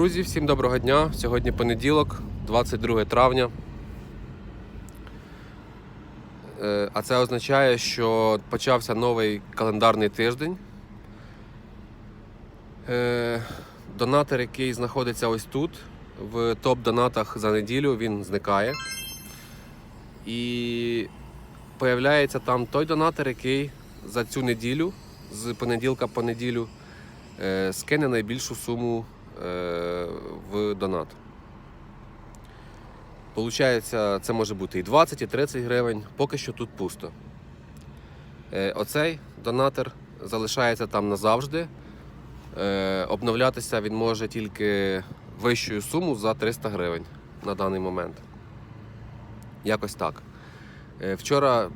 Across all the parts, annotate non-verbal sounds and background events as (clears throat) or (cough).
Друзі, всім доброго дня. Сьогодні понеділок, 22 травня. Е, А це означає, що почався новий календарний тиждень. Е, Донатор, який знаходиться ось тут, в топ-донатах за неділю, він зникає. І появляється там той донатор, який за цю неділю, з понеділка по неділю, е, скине найбільшу суму в донат. Получається, це може бути і 20, і 30 гривень. Поки що тут пусто. Е, Оцей донатор залишається там назавжди. Е, Обновлятися він може тільки вищою суму за 300 гривень на даний момент. Якось так. Е, Вчора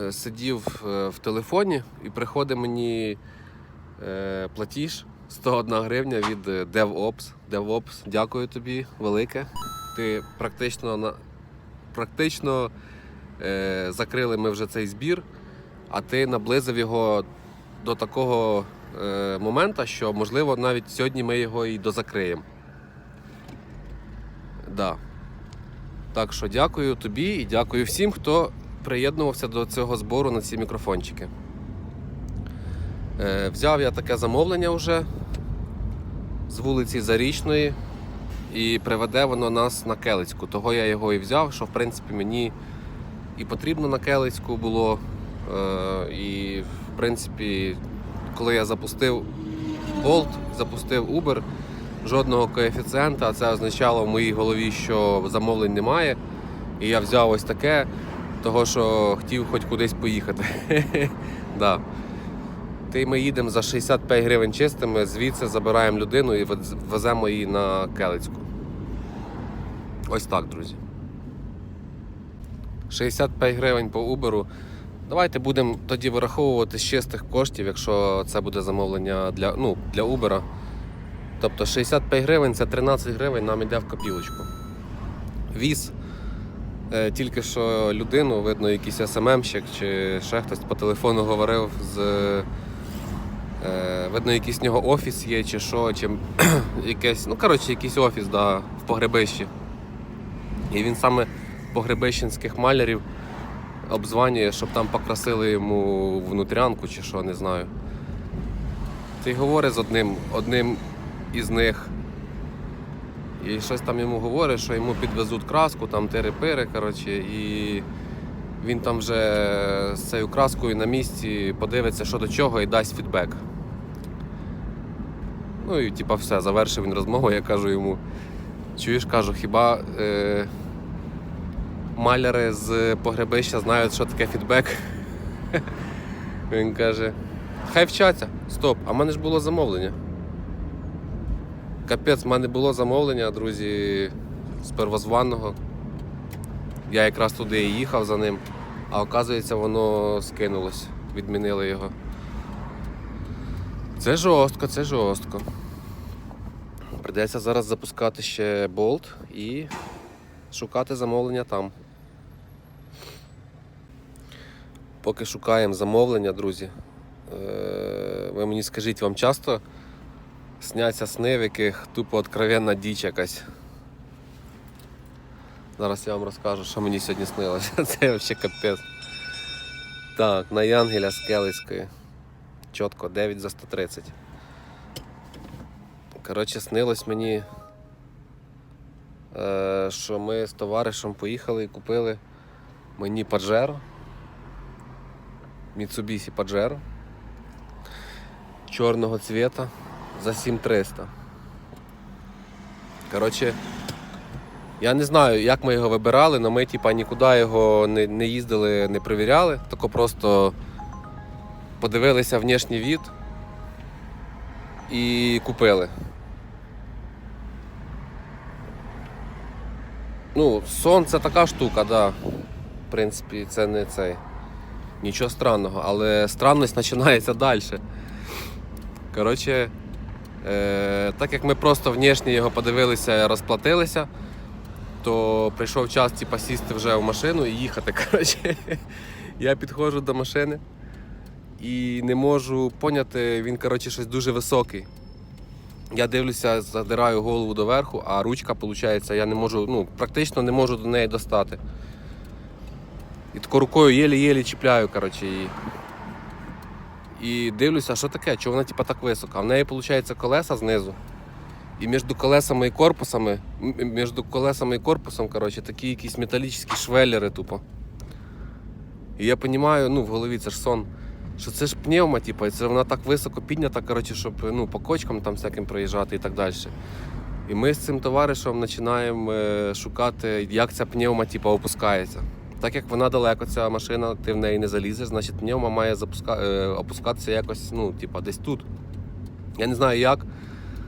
е, сидів е, в телефоні і приходить мені е, платіж 101 гривня від е, DevOps. DevOps, дякую тобі велике. Ти практично на практично е, закрили ми вже цей збір, а ти наблизив його до такого е, моменту, що можливо навіть сьогодні ми його і дозакриємо. Да. Так що дякую тобі і дякую всім, хто приєднувався до цього збору на ці мікрофончики. Е, взяв я таке замовлення вже з вулиці Зарічної і приведе воно нас на Келицьку. Того я його і взяв, що в принципі мені і потрібно на Келицьку було. Е, і в принципі, коли я запустив Bolt, запустив Uber, жодного коефіцієнта, це означало в моїй голові, що замовлень немає. І я взяв ось таке, того що хотів хоч кудись поїхати. (laughs) Ти ми їдемо за 65 гривень чистими, звідси забираємо людину і веземо її на Келицьку. Ось так, друзі. 65 гривень по Uber. Давайте будемо тоді вираховувати з чистих коштів, якщо це буде замовлення для, ну, для Uber. Тобто 65 гривень це 13 гривень нам йде в копілочку. Віз. Е, Тільки що людину, видно, якийсь СММщик чи ще хтось по телефону говорив з. Е, видно, якийсь в нього офіс є, чи що, чи (clears throat) якесь, ну коротше, якийсь офіс да, в погребищі. І він саме погребищенських малярів обзванює, щоб там покрасили йому внутрянку чи що, не знаю. Ти говорить з одним, одним із них. І щось там йому говорить, що йому підвезуть краску, там тири-пири, коротше, і він там вже з цією краскою на місці подивиться, що до чого, і дасть фідбек. Ну і типа все, завершив він розмову, я кажу йому, чуєш, кажу, хіба е, маляри з погребища знають, що таке фідбек? (laughs) Він каже, хай вчаться. Стоп, а в мене ж було замовлення. Капець, в мене було замовлення, друзі, з первозваного. Я якраз туди і їхав за ним, а оказується, воно скинулось, відмінили його. Це жорстко, це жорстко. Придеться зараз запускати ще болт і шукати замовлення там. Поки шукаємо замовлення, друзі. е, Ви мені скажіть, вам часто сняться сни, в яких тупо откровенна діч якась. Зараз я вам розкажу, що мені сьогодні снилося. (laughs) Це взагалі капець. Так, на Янгеля з Келицької. Чітко, 9 за 130. Коротше, снилось мені, е, що ми з товаришем поїхали і купили мені Pajero. Mitsubishi Pajero. Чорного цвіта за 7300. Коротше, я не знаю, як ми його вибирали, але ми типа, нікуди його не, не їздили, не перевіряли. Тако просто подивилися внешній від і купили. Ну, сон це така штука, да. В принципі, це не цей. Нічого странного, але странність починається далі. Коротше, е, так як ми просто внешне його подивилися, розплатилися, то прийшов час типа, сісти вже в машину і їхати. (laughs) Коротше, я підходжу до машини і не можу поняти, він коротше, щось дуже високий. Я дивлюся, задираю голову доверху, а ручка, виходить, я не можу, ну, практично не можу до неї достати. І тако рукою єлі-єлі чіпляю, коротше, її. І дивлюся, що таке, чого вона типа так висока. А в неї, виходить, колеса знизу. І між колесами і корпусами, між колесами і корпусом, коротше, такі якісь металічні швеллери тупо. І я розумію, ну в голові це ж сон, що це ж пневма, типу, це вона так високо піднята, коротше, щоб ну, по кочкам там всяким проїжджати і так далі. І ми з цим товаришем починаємо е, шукати, як ця пневма типу, опускається. Так як вона далеко, ця машина, ти в неї не залізеш, значить пневма має запуска... е, опускатися якось, ну, типу, десь тут. Я не знаю як,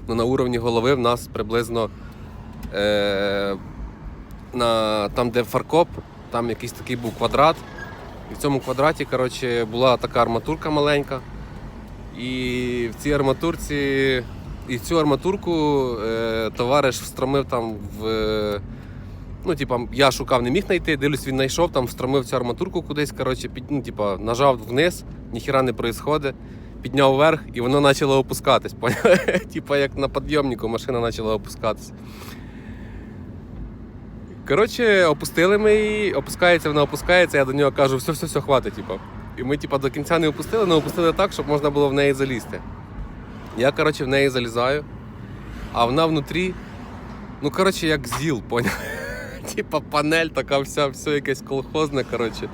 але на уровні голови в нас приблизно е... на... там, де фаркоп, там якийсь такий був квадрат. І в цьому квадраті коротше, була така арматурка маленька. І в цій арматурці, і цю арматурку е, товариш встромив там в. е, Ну, типа, я шукав, не міг знайти, дивлюсь, він знайшов, там встромив цю арматурку кудись, коротше, під, ну, типа, нажав вниз, ніхіра не відбувається, підняв вверх і воно почало опускатись. (laughs) Типа як на підйомнику машина почала опускатись. Коротше, опустили ми її, опускається, вона опускається, я до нього кажу, все, все, все, хватить, типу. І ми, типу, до кінця не опустили, але опустили так, щоб можна було в неї залізти. Я, коротше, в неї залізаю, а вона внутрі, ну, коротше, як зіл, поняв? (laughs) Типа панель така вся, все якесь колхозне, коротше.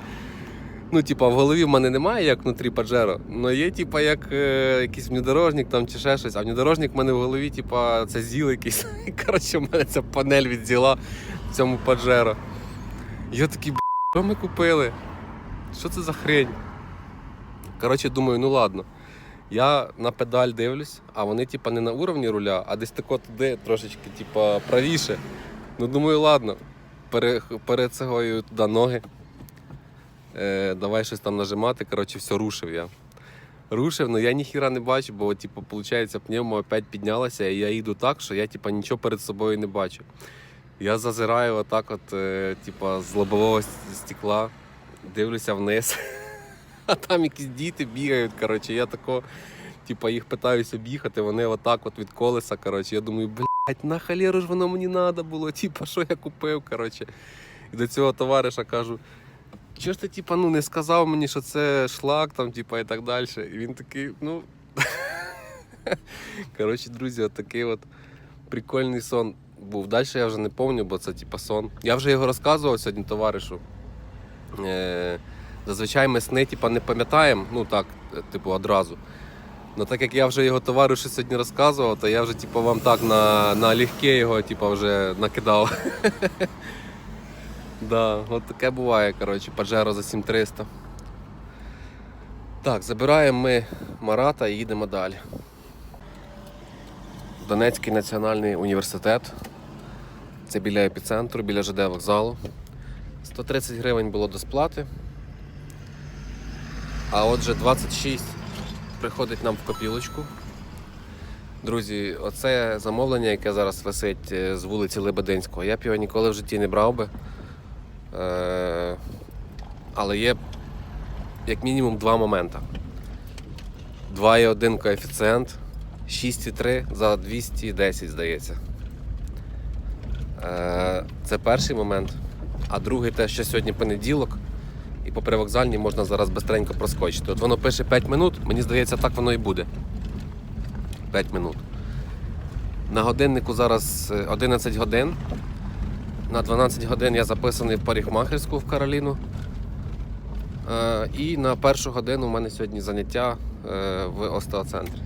Ну, типа, в голові в мене немає, як внутрі Паджеро, але є, типа, як е, якийсь внедорожник там чи ще щось. А внедорожник в мене в голові, типа, це зіл якийсь. (laughs) Коротше, в мене ця панель від зіла цьому Паджеро. Я такий, що ми купили? Що це за хрень? Коротше, думаю, ну ладно. Я на педаль дивлюсь, а вони, типа, не на уровні руля, а десь тако туди трошечки, типа, правіше. Ну, думаю, ладно. Пере, перецегою туди ноги. Е, давай щось там нажимати. Коротше, все, рушив я. Рушив, але я ніхіра не бачу, бо, типу, виходить, пневма опять піднялася, і я їду так, що я типу, нічого перед собою не бачу. Я зазираю отак, от, типу, з лобового стекла, дивлюся вниз, (laughs) а там якісь діти бігають. Коротше, я тако, типу, їх питаюся об'їхати, вони отак от від колеса. Коротше, я думаю, блядь, на халеру ж воно мені треба було, типу, що я купив. Коротше. І до цього товариша кажу. Чого ж ти, типа, ну, не сказав мені, що це шлак там, типа, і так далі. І він такий, ну. (laughs) Коротше, друзі, от такий от прикольний сон був. Далі я вже не пам'ятаю, бо це типа сон. Я вже його розказував сьогодні товаришу. Е, зазвичай ми сни типа, не пам'ятаємо, ну так, е, типу, одразу. Ну так як я вже його товаришу сьогодні розказував, то я вже типу, вам так на, на легке його типу, вже накидав. (laughs) Да, от таке буває, коротше, Pajero за 7300. Так, забираємо ми Марата і їдемо далі. Донецький національний університет. Це біля епіцентру, біля ЖД вокзалу. 130 гривень було до сплати. А отже, 26 приходить нам в копілочку. Друзі, оце замовлення, яке зараз висить е, з вулиці Лебединського. Я б його ніколи в житті не брав би. Е, але є як мінімум два моменти. 2,1 коефіцієнт, 6,3 за 210, здається. Е, Це перший момент. А другий те, що сьогодні понеділок, і по привокзальній можна зараз бистренько проскочити. От воно пише 5 минут, мені здається, так воно і буде. 5 минут. На годиннику зараз е, 11 годин. На 12 годин я записаний в парикмахерську в Кароліну. Е, і на першу годину у мене сьогодні заняття е, в остеоцентрі.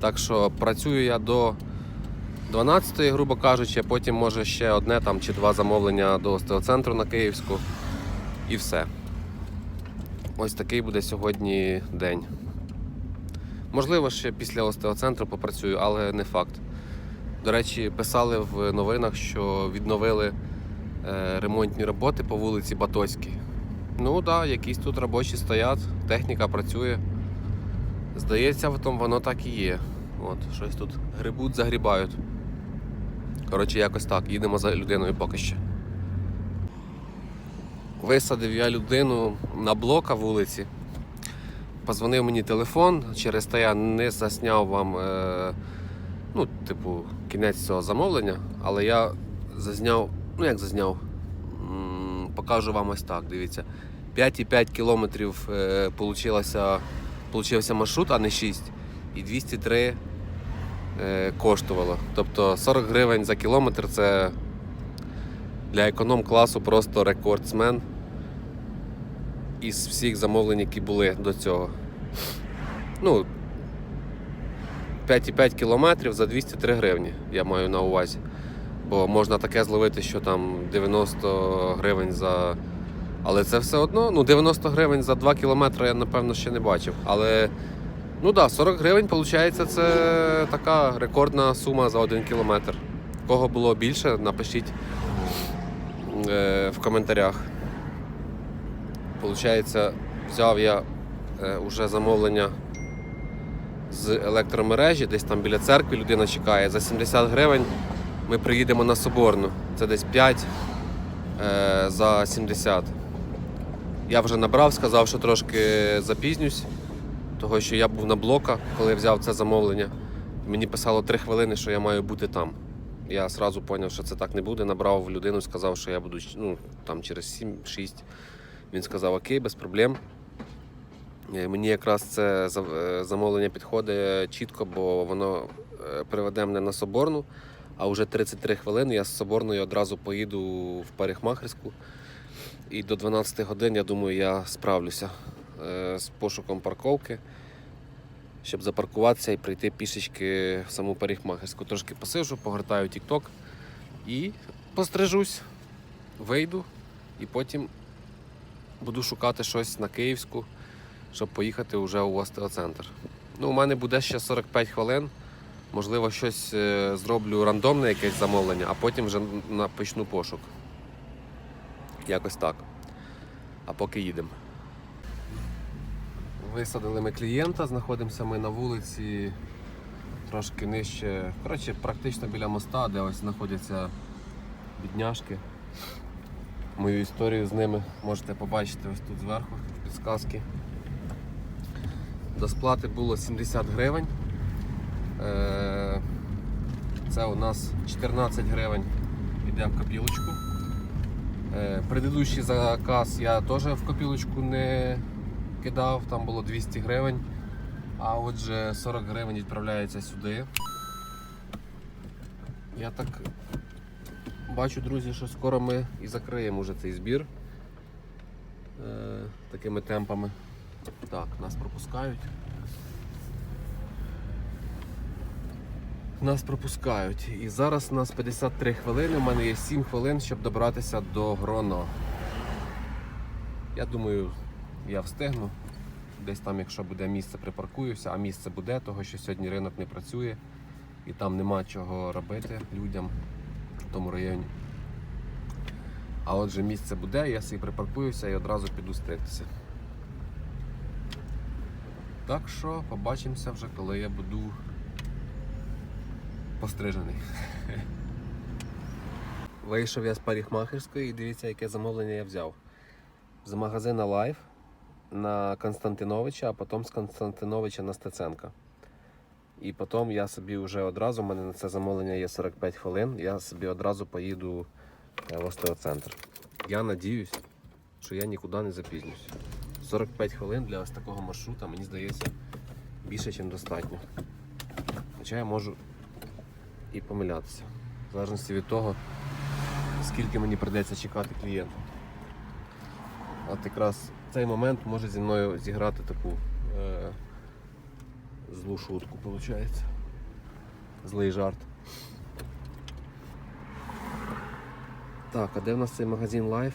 Так що працюю я до 12, грубо кажучи, потім може ще одне там, чи два замовлення до остеоцентру на Київську. І все. Ось такий буде сьогодні день. Можливо, ще після остеоцентру попрацюю, але не факт. До речі, писали в новинах, що відновили е, ремонтні роботи по вулиці Батоській. Ну так, да, якісь тут робочі стоять, техніка працює. Здається, воно так і є. От, щось тут грибуть, загрібають. Коротше, якось так, їдемо за людиною поки що. Висадив я людину на блока вулиці. Позвонив мені телефон, через те я не засняв вам е, ну, типу, кінець цього замовлення, але я зазняв, ну як зазняв, М, покажу вам ось так. Дивіться. 5,5 кілометрів е, получилося, получився маршрут, а не 6. І 203 е, коштувало. Тобто 40 гривень за кілометр це для економ-класу просто рекордсмен із всіх замовлень, які були до цього. Ну, 5,5 кілометрів за 203 гривні, я маю на увазі. Бо можна таке зловити, що там 90 гривень за. Але це все одно, ну 90 гривень за 2 кілометри я напевно ще не бачив. Але ну да, 40 гривень, виходить, це така рекордна сума за 1 кілометр. Кого було більше, напишіть е, в коментарях. Получається, взяв я е, уже замовлення з електромережі, десь там біля церкви людина чекає. За 70 гривень ми приїдемо на Соборну. Це десь 5 е, за 70. Я вже набрав, сказав, що трошки запізнюсь, того що я був на блоках, коли взяв це замовлення. Мені писало 3 хвилини, що я маю бути там. Я одразу зрозумів, що це так не буде. Набрав людину, сказав, що я буду ну, там через 7-6. Він сказав, окей, без проблем. Е, Мені якраз це е, замовлення підходить чітко, бо воно е, приведе мене на Соборну, а вже 33 хвилини я з Соборної одразу поїду в парикмахерську. І до 12 годин, я думаю, я справлюся е, з пошуком парковки, щоб запаркуватися і прийти пішечки в саму парикмахерську. Трошки посижу, погортаю TikTok і пострижусь, вийду і потім буду шукати щось на Київську, щоб поїхати вже у остеоцентр. Ну, у мене буде ще 45 хвилин. Можливо, щось е, зроблю рандомне якесь замовлення, а потім вже почну пошук. Якось так. А поки їдемо. Висадили ми клієнта, знаходимося ми на вулиці трошки нижче. Коротше, практично біля моста, де ось знаходяться бідняшки. Мою історію з ними можете побачити ось тут зверху, в підсказки. До сплати було 70 гривень. Е, Це у нас 14 гривень йде в копілочку. Е, Предыдущий заказ я теж в копілочку не кидав, там було 200 гривень. А отже 40 гривень відправляється сюди. Я так бачу, друзі, що скоро ми і закриємо вже цей збір е, такими темпами. Так, нас пропускають. Нас пропускають. І зараз у нас 53 хвилини. У мене є 7 хвилин, щоб добратися до Гроно. Я думаю, я встигну. Десь там, якщо буде місце, припаркуюся, а місце буде, того що сьогодні ринок не працює і там нема чого робити людям в тому районі. А отже, місце буде, я собі припаркуюся і одразу піду стригтися. Так що побачимося вже, коли я буду пострижений. (laughs) Вийшов я з парикмахерської і дивіться, яке замовлення я взяв. З магазина Life на Константиновича, а потім з Константиновича на Стеценка. І потім я собі вже одразу, у мене на це замовлення є 45 хвилин, я собі одразу поїду е, в остеоцентр. Я надіюсь, що я нікуди не запізнюсь. 45 хвилин для ось такого маршрута, мені здається, більше, ніж достатньо. Хоча я можу і помилятися. В залежності від того, скільки мені прийдеться чекати клієнта. От якраз цей момент може зі мною зіграти таку е, злу шутку, виходить. Злий жарт. Так, а де в нас цей магазин Life?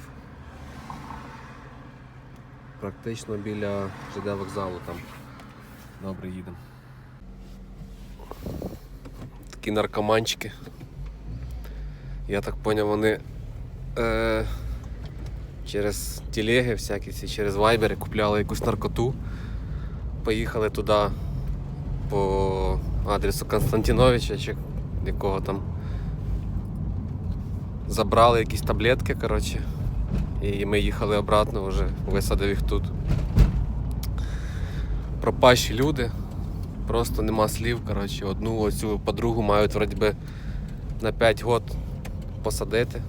Практично біля ЖД вокзалу там. Добре, їдемо. Такі наркоманчики. Я так поняв, вони е, через телеги всякі, через вайбери купляли якусь наркоту. Поїхали туди по адресу Константиновича чи якого там. Забрали якісь таблетки, коротше. І ми їхали обратно вже, висадив їх тут. Пропащі люди. Просто нема слів. Коротше, одну оцю подругу мають вроді би на 5 год посадити.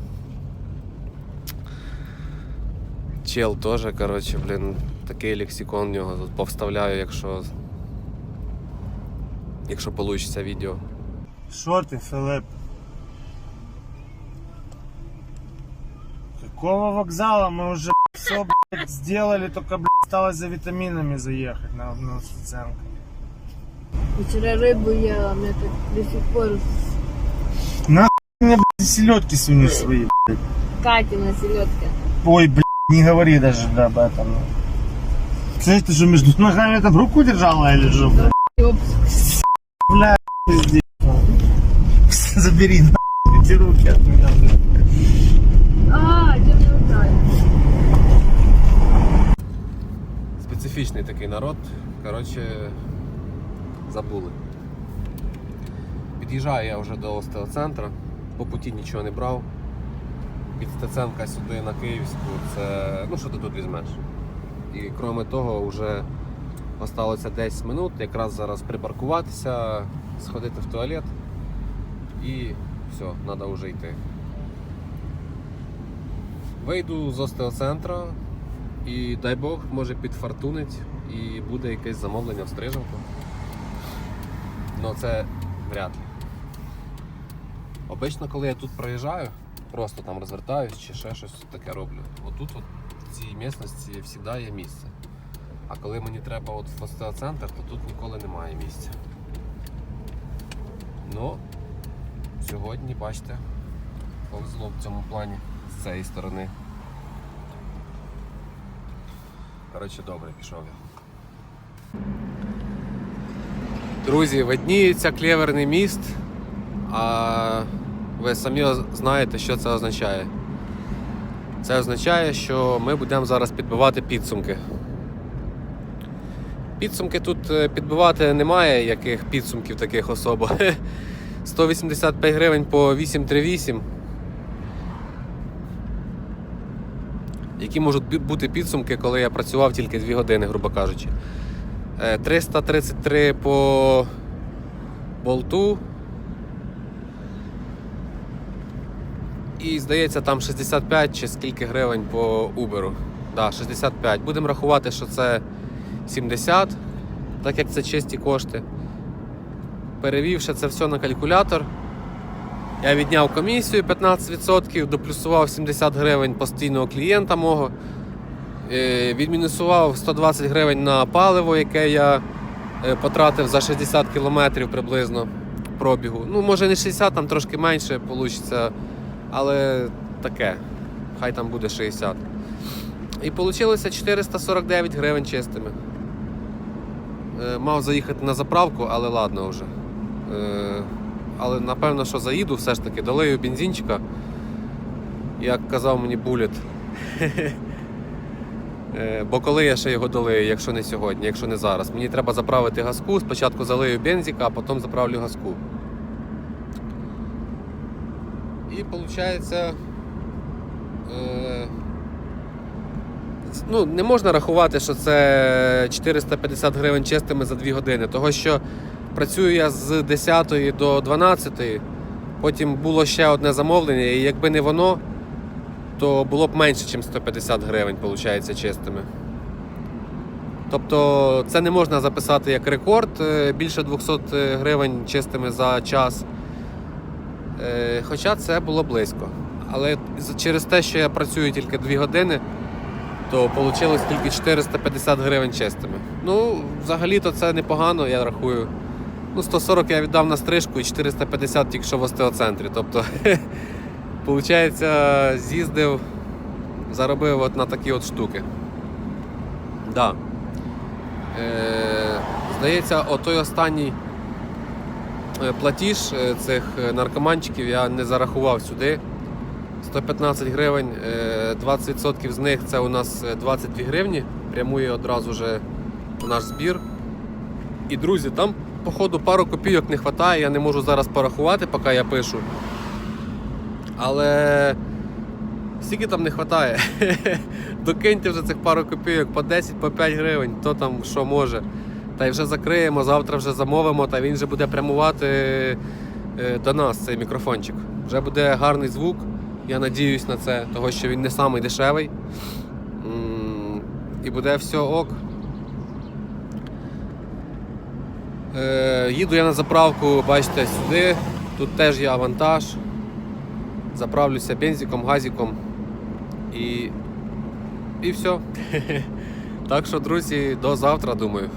Чел теж, коротше, блін, такий лексикон в нього тут повставляю, якщо. Якщо вийде відео. Что ты, Филипп? Какого вокзала? Мы уже все сделали, только блядь, осталось за витаминами заехать на, на Стеценко. Вчера рыбу ела, у меня так до сих пор Мне блядь, селедки суни свои. Катина селедка. Ой, блядь, не говори даже да, об этом. Слышь, ты что, между ногами это в руку держала или что, блядь? Ёп. Бля, пиздец. Забери нахуй эти руки от меня, блядь. А, где мне узнали? Специфічний такий народ. Коротше, забули. Під'їжджаю я вже до остеоцентра, по путі нічого не брав. Від Стеценка сюди на Київську, це. ну що ти тут візьмеш? І крім того, вже осталося 10 минут, якраз зараз припаркуватися, сходити в туалет і все, треба вже йти. Вийду з остеоцентра, і дай Бог, може підфартунить і буде якесь замовлення в стрижанку. Ну це вряд ли. Обично, коли я тут проїжджаю, просто там розвертаюсь чи ще щось таке роблю. Отут от в цій місцевості завжди є місце. А коли мені треба от в остеоцентр, то тут ніколи немає місця. Ну, сьогодні, бачите, повезло в цьому плані з цієї сторони. Коротше, добре, пішов я. Друзі, видніється клєверний міст, а ви самі знаєте, що це означає. Це означає, що ми будемо зараз підбивати підсумки. Підсумки тут е, підбивати немає, яких підсумків таких особо. (laughs) 185 гривень по 838. Які можуть бути підсумки, коли я працював тільки 2 години, грубо кажучи. Е, 333 по болту. І здається, там 65 чи скільки гривень по Uber. Да, 65. Будемо рахувати, що це 70, так як це чисті кошти. Перевівши це все на калькулятор, я відняв комісію 15%, доплюсував 70 гривень постійного клієнта мого. Е, Відмінусував 120 гривень на паливо, яке я е, потратив за 60 кілометрів приблизно пробігу. Ну, може не 60, там трошки менше вийде, але таке. Хай там буде 60. І вийшло 449 гривень чистими. Е, Мав заїхати на заправку, але ладно вже. Е, Але напевно, що заїду все ж таки, долею бензинчика, як казав мені буліт. (laughs) Е, Бо коли я ще його долию, якщо не сьогодні, якщо не зараз. Мені треба заправити газку, спочатку залию бензика, а потім заправлю газку. І виходить. Е, ну, не можна рахувати, що це 450 гривень чистими за 2 години, того що працюю я з 10 до 12, потім було ще одне замовлення, і якби не воно, то було б менше, ніж 150 гривень, виходить, чистими. Тобто це не можна записати як рекорд е, більше 200 гривень чистими за час. Е, Хоча це було близько. Але через те, що я працюю тільки 2 години, то вийшло тільки 450 гривень чистими. Ну, взагалі-то це непогано, я рахую. Ну, 140 я віддав на стрижку і 450 тільки що в остеоцентрі. Тобто, (laughs) виходить, з'їздив, заробив от на такі от штуки. Да. Е, здається, отой останній платіж е, цих е, наркоманчиків я не зарахував сюди. 115 гривень, е, 20% з них це у нас е, 22 гривні, прямує одразу же у наш збір. І друзі, там, походу, пару копійок не вистачає, я не можу зараз порахувати, поки я пишу. Але скільки там не вистачає? (laughs) Докиньте вже цих пару копійок по 10, по 5 гривень, хто там що може. Та й вже закриємо, завтра вже замовимо, та він вже буде прямувати е, до нас цей мікрофончик. Вже буде гарний звук. Я надіюсь на це, того що він не самий дешевий. І буде все ок. Е, їду я на заправку, бачите, сюди. Тут теж є авантаж. Заправлюся бензиком, газиком. І, і все. (laughs) Так що, друзі, до завтра, думаю.